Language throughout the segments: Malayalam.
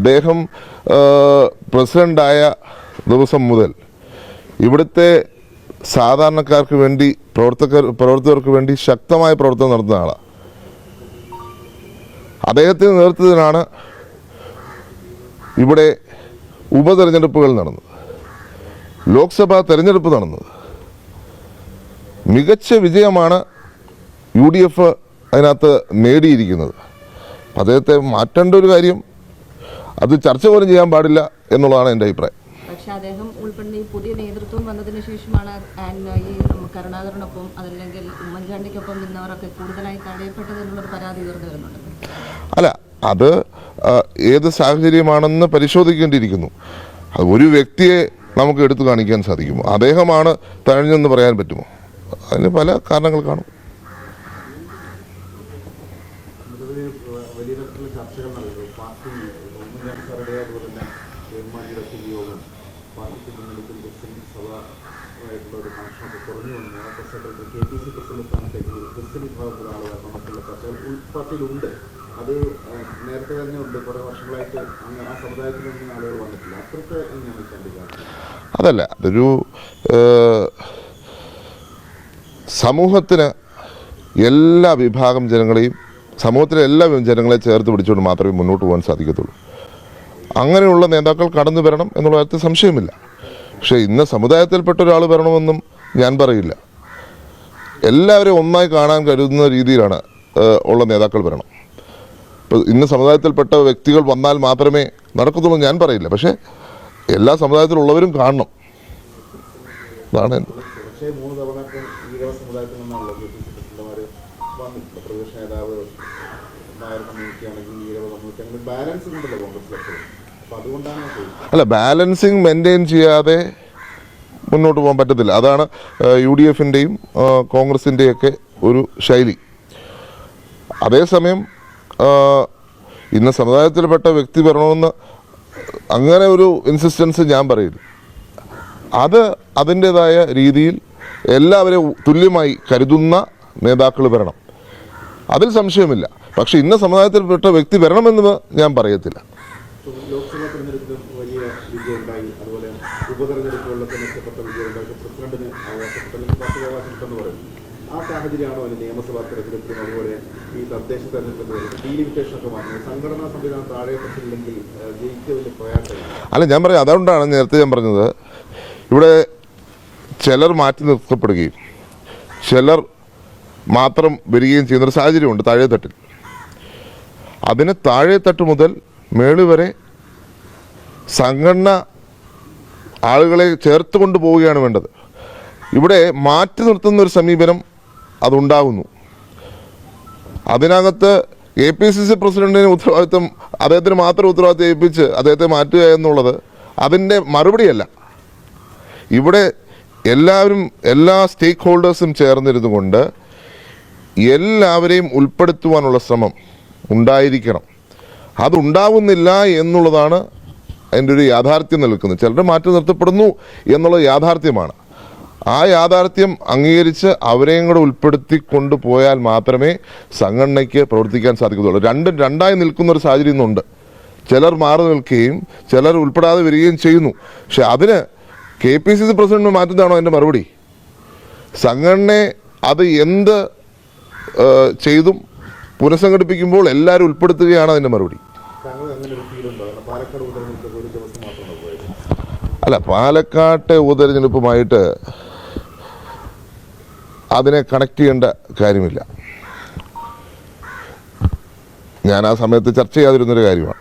അദ്ദേഹം പ്രസിഡന്റായ ദിവസം മുതൽ ഇവിടുത്തെ സാധാരണക്കാർക്ക് വേണ്ടി പ്രവർത്തകർ പ്രവർത്തകർക്ക് വേണ്ടി ശക്തമായ പ്രവർത്തനം നടത്തുന്ന ആളാണ് അദ്ദേഹത്തിന്റെ നേതൃത്വത്തിലാണ് ഇവിടെ ഉപതെരഞ്ഞെടുപ്പുകൾ നടന്നത്. ലോക്സഭാ തെരഞ്ഞെടുപ്പ് നടന്നത്. മികച്ച വിജയമാണ് യു ഡി എഫ് അതിനകത്ത് നേടിയിരിക്കുന്നത്. അദ്ദേഹത്തെ മാറ്റേണ്ട ഒരു കാര്യം അത് ചർച്ച പോലും ചെയ്യാൻ പാടില്ല എന്നുള്ളതാണ് എന്റെ അഭിപ്രായം. പക്ഷെ അദ്ദേഹം ഉൾപ്പെടുന്ന ഈ പുതിയ നേതൃത്വം വന്നതിന് ശേഷമാണ് ഈ കരുണാകരനൊപ്പം അതല്ലെങ്കിൽ ഉമ്മൻചാണ്ടിക്കൊപ്പം നിന്നവരൊക്കെ കൂടുതലായി തടയപ്പെട്ടതെന്നുള്ളൊരു പരാതി ഉയർന്നു വരുന്നുണ്ട്. അല്ല അത് ഏത് സാഹചര്യമാണെന്ന് പരിശോധിക്കേണ്ടിയിരിക്കുന്നു. അത് ഒരു വ്യക്തിയെ നമുക്ക് എടുത്തു കാണിക്കാൻ സാധിക്കുമോ? അദ്ദേഹമാണ് തഴഞ്ഞെന്ന് പറയാൻ പറ്റുമോ? അതിന് പല കാരണങ്ങൾ കാണും. അതുപോലെ തന്നെ ചെയർമാനിയുടെ ഒക്കെ യോഗം പാർട്ടിക്ക് മുന്നെടുക്കുന്ന ക്രിസ്ത്യൻ ഒരു കണക്ഷനൊക്കെ കുറഞ്ഞു വന്നു. ആ secretary K P C president Christian വിഭാഗത്തിലുള്ള ആളുകൾ നമുക്കുള്ള ഉൾപ്പാട്ടിലുണ്ട് അത് നേരത്തെ തന്നെ ഉണ്ട് കുറേ വർഷങ്ങളായിട്ട് അങ്ങനെ ആ സമുദായത്തിൽ ആളുകൾ വന്നിട്ടില്ല. അത്രത്തെ എങ്ങനെയാണ് ചാണ്ടിക്കാണ് അതല്ല അതൊരു സമൂഹത്തിന് എല്ലാ വിഭാഗം ജനങ്ങളെയും സമൂഹത്തിലെ എല്ലാ ജനങ്ങളെ ചേർത്ത് പിടിച്ചുകൊണ്ട് മാത്രമേ മുന്നോട്ട് പോകാൻ സാധിക്കത്തുള്ളൂ. അങ്ങനെയുള്ള നേതാക്കൾ കടന്നു വരണം എന്നുള്ള കാര്യത്തിൽ സംശയമില്ല. പക്ഷേ ഇന്ന് സമുദായത്തിൽപ്പെട്ട ഒരാൾ വരണമെന്നും ഞാൻ പറയില്ല. എല്ലാവരെയും ഒന്നായി കാണാൻ കരുതുന്ന രീതിയിലാണ് ഉള്ള നേതാക്കൾ വരണം. ഇപ്പോൾ ഇന്ന് സമുദായത്തിൽപ്പെട്ട വ്യക്തികൾ വന്നാൽ മാത്രമേ നടക്കത്തുള്ളൂ ഞാൻ പറയില്ല. പക്ഷേ എല്ലാ സമുദായത്തിലുള്ളവരും കാണണം. അതാണ് എന്റെ പക്ഷേ മൂന്ന് തവണ ഇപ്പം ഈഴവ സമുദായത്തിൽ നിന്നാണല്ലോ കെ പി സി പ്രസിഡന്റുമാർ വന്നിട്ടുള്ളത് പ്രതിപക്ഷ നേതാവ് ബാലൻസ് ഉണ്ടല്ലോ അപ്പോൾ അതുകൊണ്ടാണ് അല്ല ബാലൻസിങ് മെയിന്റെയിൻ ചെയ്യാതെ മുന്നോട്ട് പോകാൻ പറ്റത്തില്ല. അതാണ് യു ഡി എഫിന്റെയും കോൺഗ്രസിന്റെയും ഒക്കെ ഒരു ശൈലി. അതേസമയം ഇന്ന് സമുദായത്തിൽപ്പെട്ട വ്യക്തി വരണമെന്ന് അങ്ങനെ ഒരു ഇൻസിസ്റ്റൻസ് ഞാൻ പറയില്ല. അത് അതിന്റെതായ രീതിയിൽ എല്ലാവരെയും തുല്യമായി കരുതുന്ന നേതാക്കൾ വരണം. അതിൽ സംശയമില്ല. പക്ഷെ ഇന്ന സമുദായത്തിൽപ്പെട്ട വ്യക്തി വരണമെന്ന് ഞാൻ പറയത്തില്ല. വലിയ അതുപോലെ പറയുന്നു ആ അതുപോലെ ഈ സംവിധാനം അല്ല ഞാൻ പറയാം അതുകൊണ്ടാണ് നേരത്തെ ഞാൻ പറഞ്ഞത്. ഇവിടെ ചിലർ മാറ്റി നിർത്തപ്പെടുകയും ചിലർ മാത്രം വരികയും ചെയ്യുന്നൊരു സാഹചര്യമുണ്ട് താഴെത്തട്ടിൽ. അതിന് താഴെത്തട്ട് മുതൽ മേളി വരെ സംഘടന ആളുകളെ ചേർത്ത് കൊണ്ടുപോവുകയാണ് വേണ്ടത്. ഇവിടെ മാറ്റി നിർത്തുന്ന ഒരു സമീപനം അതുണ്ടാകുന്നു. അതിനകത്ത് എ പി സി സി പ്രസിഡന്റിന് ഉത്തരവാദിത്വം അദ്ദേഹത്തിന് മാത്രം ഉത്തരവാദിത്വം ഏൽപ്പിച്ച് അദ്ദേഹത്തെ മാറ്റുക എന്നുള്ളത് അതിന്റെ മറുപടിയല്ല. ഇവിടെ എല്ലാവരും എല്ലാ സ്റ്റേക്ക് ഹോൾഡേഴ്സും ചേർന്നിരുന്നു കൊണ്ട് എല്ലാവരെയും ഉൾപ്പെടുത്തുവാനുള്ള ശ്രമം ഉണ്ടായിരിക്കണം. അതുണ്ടാവുന്നില്ല എന്നുള്ളതാണ് അതിന്റെ ഒരു യാഥാർത്ഥ്യം നിൽക്കുന്നത്. ചിലർ മാറ്റി നിർത്തപ്പെടുന്നു എന്നുള്ള യാഥാർത്ഥ്യമാണ്. ആ യാഥാർത്ഥ്യം അംഗീകരിച്ച് അവരെയും കൂടെ ഉൾപ്പെടുത്തി കൊണ്ടുപോയാൽ മാത്രമേ സംഘടനയ്ക്ക് പ്രവർത്തിക്കാൻ സാധിക്കത്തുള്ളൂ. രണ്ട് രണ്ടായി നിൽക്കുന്ന ഒരു സാഹചര്യം ഇന്നുണ്ട്. ചിലർ മാറി നിൽക്കുകയും ചിലർ ഉൾപ്പെടാതെ വരികയും ചെയ്യുന്നു. പക്ഷെ അതിന് K P C C president മാറ്റുന്നതാണോ അതിന്റെ മറുപടി? സംഘടനയെ അത് എന്ത് ചെയ്തും പുനഃസംഘടിപ്പിക്കുമ്പോൾ എല്ലാവരും ഉൾപ്പെടുത്തുകയാണ് അതിന്റെ മറുപടി. അല്ല പാലക്കാട്ടെ ഉപതെരഞ്ഞെടുപ്പുമായിട്ട് അതിനെ കണക്ട് ചെയ്യേണ്ട കാര്യമില്ല. ഞാൻ ആ സമയത്ത് ചർച്ച ചെയ്യാതിരുന്നൊരു കാര്യമാണ്.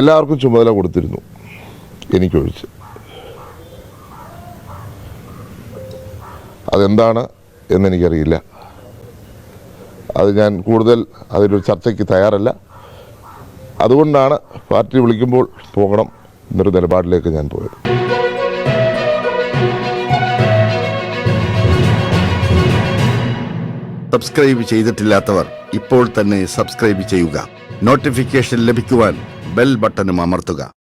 എല്ലാവർക്കും ചുമതല കൊടുത്തിരുന്നു എനിക്കൊഴിച്ച്. അതെന്താണ് എന്നെനിക്കറിയില്ല. അത് ഞാൻ കൂടുതൽ അതിലൊരു ചർച്ചയ്ക്ക് തയ്യാറല്ല. അതുകൊണ്ടാണ് പാർട്ടി വിളിക്കുമ്പോൾ പോകണം എന്നൊരു നിലപാടിലേക്ക് ഞാൻ പോയത്. സബ്സ്ക്രൈബ് ചെയ്തിട്ടില്ലാത്തവർ ഇപ്പോൾ തന്നെ സബ്സ്ക്രൈബ് ചെയ്യുക. നോട്ടിഫിക്കേഷൻ ലഭിക്കുവാൻ ബെൽ ബട്ടണും അമർത്തുക.